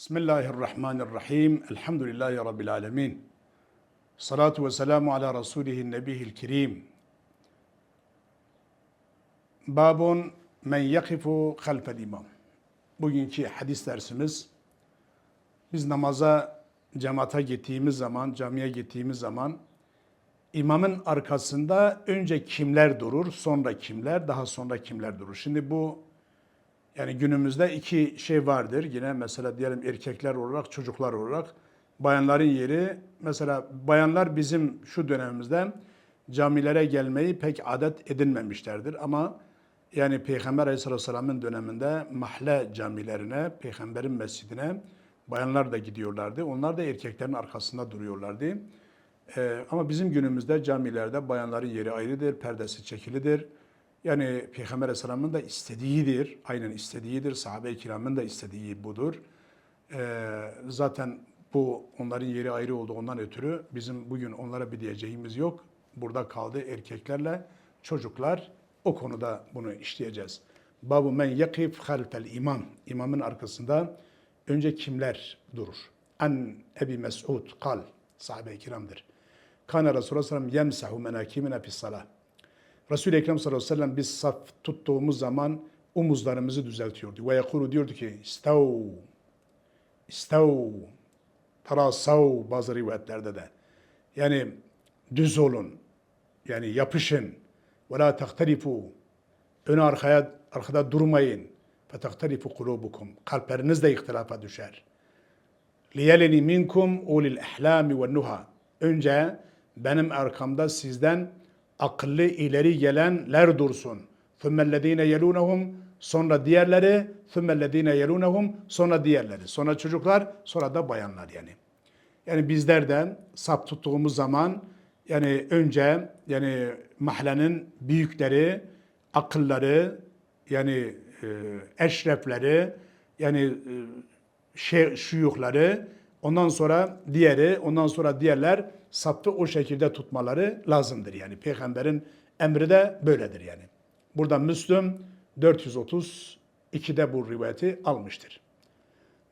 Bismillahirrahmanirrahim. Elhamdülillahi Rabbil alemin. Salatu ve selamu ala Resulihin nebihil kirim. Babun men yakifu halfel imam. Bugünkü hadis dersimiz biz namaza cemaate gittiğimiz zaman, camiye gittiğimiz zaman imamın arkasında önce kimler durur, sonra kimler, daha sonra kimler durur. Şimdi bu yani günümüzde iki şey vardır. Yine mesela diyelim erkekler olarak, çocuklar olarak bayanların yeri mesela bayanlar bizim şu dönemimizde camilere gelmeyi pek adet edinmemişlerdir ama yani Peygamber Aleyhisselatü Vesselam'ın döneminde mahalle camilerine, Peygamber'in mescidine bayanlar da gidiyorlardı. Onlar da erkeklerin arkasında duruyorlardı. Ee, ama bizim günümüzde camilerde bayanların yeri ayrıdır, perdesi çekilidir. Yani Peygamber Aleyhisselam'ın da istediğidir, aynen istediğidir. Sahabe-i kiramın da istediği budur. Ee, zaten bu onların yeri ayrı olduğundan ötürü bizim bugün onlara bir diyeceğimiz yok. Burada kaldı erkeklerle çocuklar. O konuda bunu işleyeceğiz. Babu men yakif halfel imam. İmamın arkasında önce kimler durur? An Ebi Mes'ud kal. Sahabe-i kiramdır. Kana Resulullah sallallahu aleyhi ve sellem yemsahu menakimine fis. Resul-i Ekrem sallallahu aleyhi ve sellem biz saf tuttuğumuz zaman omuzlarımızı düzeltiyordu. Ve yakulu diyordu ki istav, istav, tarasav bazı rivayetlerde de. Yani düz olun, yani yapışın. Ve la tahtarifu, öne arkaya, arkada durmayın. Fe tahtarifu kulubukum. Kalpleriniz de ihtilafa düşer. Liyeleni minkum ulil ihlami ve nuha. Önce benim arkamda sizden akıllı ileri gelenler dursun. ثُمَّ yelunhum Sonra diğerleri, ثُمَّ yelunhum Sonra diğerleri. Sonra çocuklar, sonra da bayanlar yani. Yani bizler de sap tuttuğumuz zaman yani önce yani mahallenin büyükleri, akılları, yani e, eşrefleri, yani e, şey, şuyuhları, ondan sonra diğeri, ondan sonra diğerler saptı o şekilde tutmaları lazımdır yani. Peygamberin emri de böyledir yani. Burada Müslüm 432'de bu rivayeti almıştır.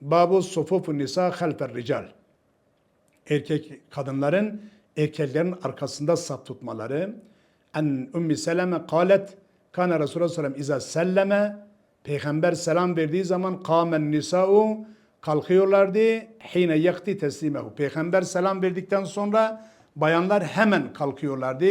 Babu sufufu nisa halfer rical. Erkek kadınların erkeklerin arkasında sap tutmaları. En Ümmü Seleme kalet kana Resulullah sallallahu aleyhi ve sellem selleme Peygamber selam verdiği zaman kamen nisa'u kalkıyorlardı. Hine yakti teslimehu. Peygamber selam verdikten sonra bayanlar hemen kalkıyorlardı.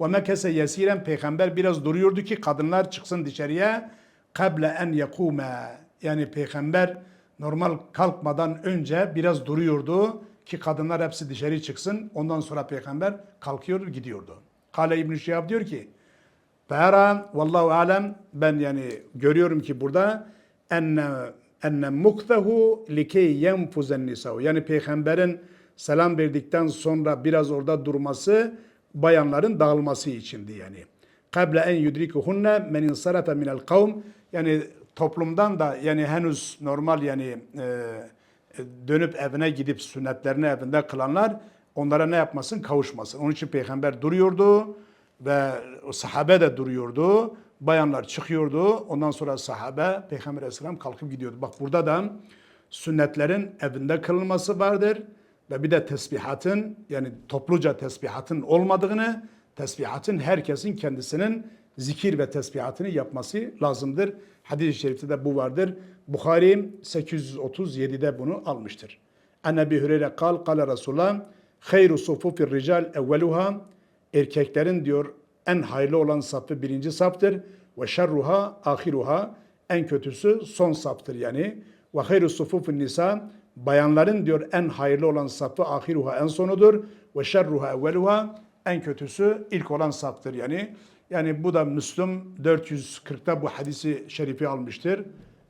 Ve mekese yesiren peygamber biraz duruyordu ki kadınlar çıksın dışarıya. Kable en yekume. Yani peygamber normal kalkmadan önce biraz duruyordu ki kadınlar hepsi dışarı çıksın. Ondan sonra peygamber kalkıyor gidiyordu. Kale İbn Şihab diyor ki Fera vallahu alem ben yani görüyorum ki burada enne enne muktehu likey yenfuzen nisa'u. Yani peygamberin selam verdikten sonra biraz orada durması bayanların dağılması içindi yani. Kable en yudrikuhunne men insarafe minel kavm. Yani toplumdan da yani henüz normal yani e, dönüp evine gidip sünnetlerini evinde kılanlar onlara ne yapmasın? Kavuşmasın. Onun için peygamber duruyordu ve sahabe de duruyordu. Bayanlar çıkıyordu. Ondan sonra sahabe Peygamber Aleyhisselam kalkıp gidiyordu. Bak burada da sünnetlerin evinde kılınması vardır. Ve bir de tesbihatın yani topluca tesbihatın olmadığını, tesbihatın herkesin kendisinin zikir ve tesbihatını yapması lazımdır. Hadis-i şerifte de bu vardır. Bukhari 837'de bunu almıştır. An Ebi Hüreyre kal, kale Resulullah, hayru sufufir rical evveluha, erkeklerin diyor en hayırlı olan safı birinci saftır. Ve şerruha ahiruha, en kötüsü son saftır yani. Ve hayru sufufun nisa, bayanların diyor en hayırlı olan safı ahiruha en sonudur. Ve şerruha evveluha, en kötüsü ilk olan saftır yani. Yani bu da Müslüm 440'ta bu hadisi şerifi almıştır.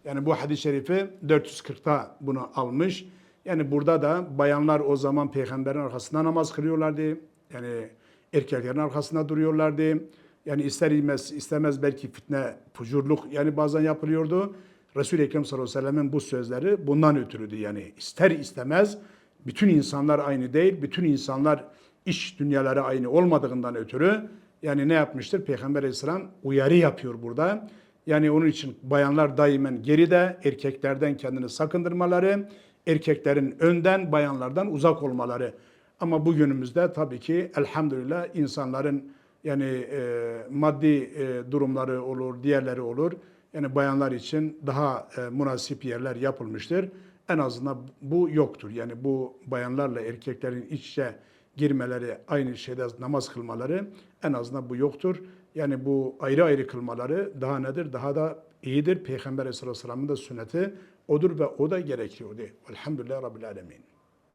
Yani bu hadis-i şerifi 440'ta bunu almış. Yani burada da bayanlar o zaman peygamberin arkasında namaz kılıyorlardı. Yani erkeklerin arkasında duruyorlardı. Yani ister istemez, istemez belki fitne, fucurluk yani bazen yapılıyordu. Resul-i Ekrem sallallahu aleyhi ve sellem'in bu sözleri bundan ötürüdü. Yani ister istemez bütün insanlar aynı değil, bütün insanlar iş dünyaları aynı olmadığından ötürü yani ne yapmıştır? Peygamber aleyhisselam uyarı yapıyor burada. Yani onun için bayanlar daimen geride, erkeklerden kendini sakındırmaları, erkeklerin önden, bayanlardan uzak olmaları. Ama bugünümüzde tabii ki elhamdülillah insanların yani e, maddi e, durumları olur, diğerleri olur. Yani bayanlar için daha e, münasip yerler yapılmıştır. En azından bu yoktur. Yani bu bayanlarla erkeklerin iç içe girmeleri, aynı şeyde namaz kılmaları en azından bu yoktur. Yani bu ayrı ayrı kılmaları daha nedir? Daha da iyidir. Peygamber Aleyhisselatü Vesselam'ın da sünneti odur ve o da gerekli. Elhamdülillah Rabbil Alemin.